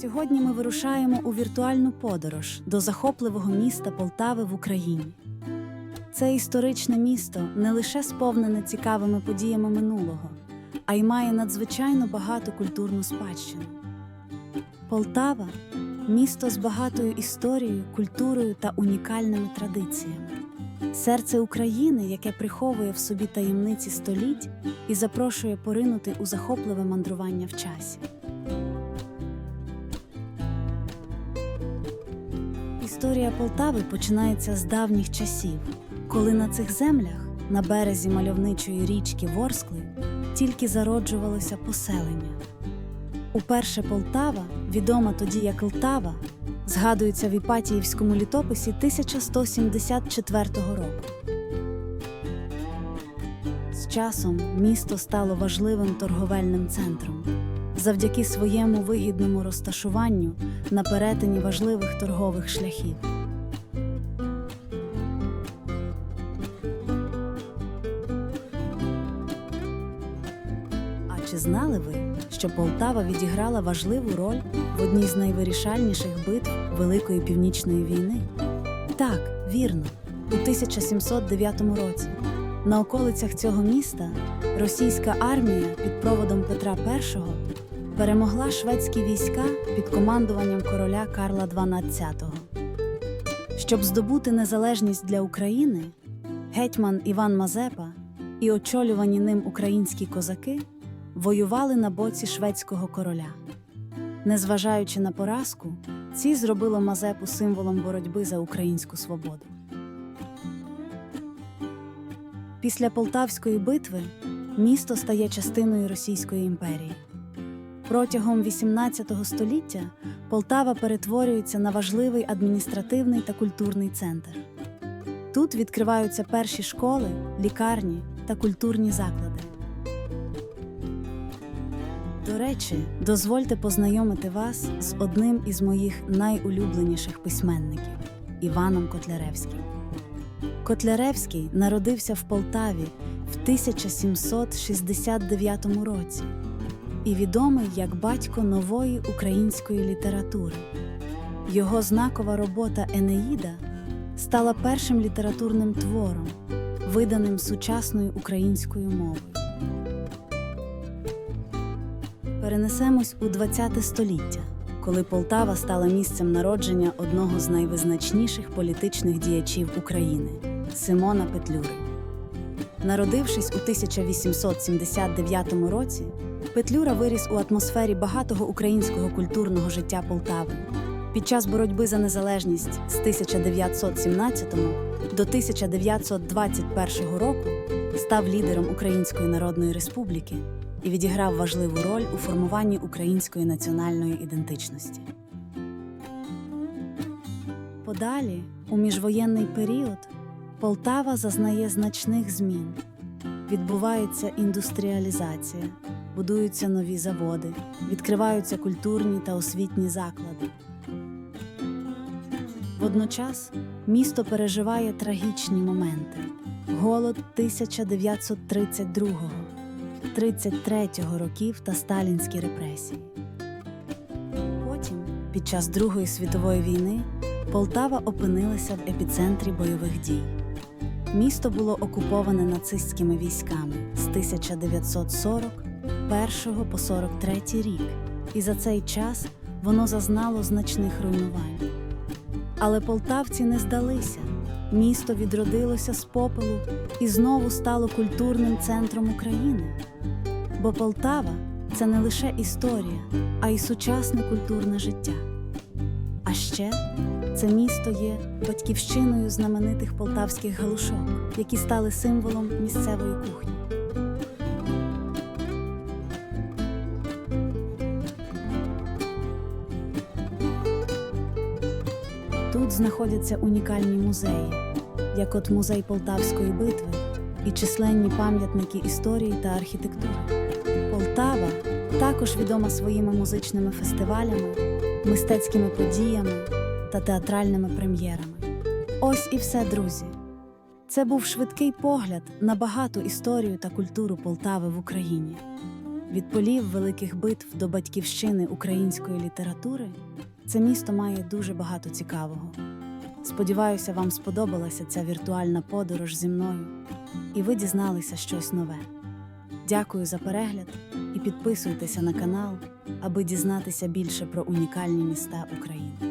Сьогодні ми вирушаємо у віртуальну подорож до захопливого міста Полтави в Україні. Це історичне місто не лише сповнене цікавими подіями минулого, а й має надзвичайно багату культурну спадщину. Полтава місто з багатою історією, культурою та унікальними традиціями. Серце України, яке приховує в собі таємниці століть і запрошує поринути у захопливе мандрування в часі. Історія Полтави починається з давніх часів, коли на цих землях, на березі мальовничої річки Ворскли, тільки зароджувалося поселення. Уперше Полтава, відома тоді як Лтава, згадується в Іпатіївському літописі 1174 року. З часом місто стало важливим торговельним центром завдяки своєму вигідному розташуванню на перетині важливих торгових шляхів. А чи знали ви, що Полтава відіграла важливу роль в одній з найвирішальніших битв Великої Північної війни? Так, вірно, у 1709 році. На околицях цього міста російська армія під проводом Петра І перемогла шведські війська під командуванням короля Карла XII. Щоб здобути незалежність для України, гетьман Іван Мазепа і очолювані ним українські козаки воювали на боці шведського короля. Незважаючи на поразку, ці зробило Мазепу символом боротьби за українську свободу. Після Полтавської битви місто стає частиною Російської імперії. Протягом XVIII століття Полтава перетворюється на важливий адміністративний та культурний центр. Тут відкриваються перші школи, лікарні та культурні заклади. До речі, дозвольте познайомити вас з одним із моїх найулюбленіших письменників Іваном Котляревським. Котляревський народився в Полтаві в 1769 році і відомий як батько нової української літератури. Його знакова робота Енеїда стала першим літературним твором, виданим сучасною українською мовою. Перенесемось у ХХ століття, коли Полтава стала місцем народження одного з найвизначніших політичних діячів України Симона Петлюри. Народившись у 1879 році, Петлюра виріс у атмосфері багатого українського культурного життя Полтави. Під час боротьби за незалежність з 1917 до 1921 року став лідером Української Народної Республіки і відіграв важливу роль у формуванні української національної ідентичності. Подалі, у міжвоєнний період, Полтава зазнає значних змін. Відбувається індустріалізація, будуються нові заводи, відкриваються культурні та освітні заклади. Водночас місто переживає трагічні моменти: голод 1932 33-го років та сталінські репресії. Потім, під час Другої світової війни, Полтава опинилася в епіцентрі бойових дій. Місто було окуповане нацистськими військами з 1941 по 43 рік, і за цей час воно зазнало значних руйнувань. Але полтавці не здалися. Місто відродилося з попелу і знову стало культурним центром України. Бо Полтава це не лише історія, а й сучасне культурне життя. А ще це місто є батьківщиною знаменитих полтавських галушок, які стали символом місцевої кухні. Тут знаходяться унікальні музеї, як от музей Полтавської битви і численні пам'ятники історії та архітектури. Полтава також відома своїми музичними фестивалями, мистецькими подіями та театральними прем'єрами. Ось і все, друзі. Це був швидкий погляд на багату історію та культуру Полтави в Україні. Від полів великих битв до батьківщини української літератури це місто має дуже багато цікавого. Сподіваюся, вам сподобалася ця віртуальна подорож зі мною, і ви дізналися щось нове. Дякую за перегляд і підписуйтеся на канал, аби дізнатися більше про унікальні міста України.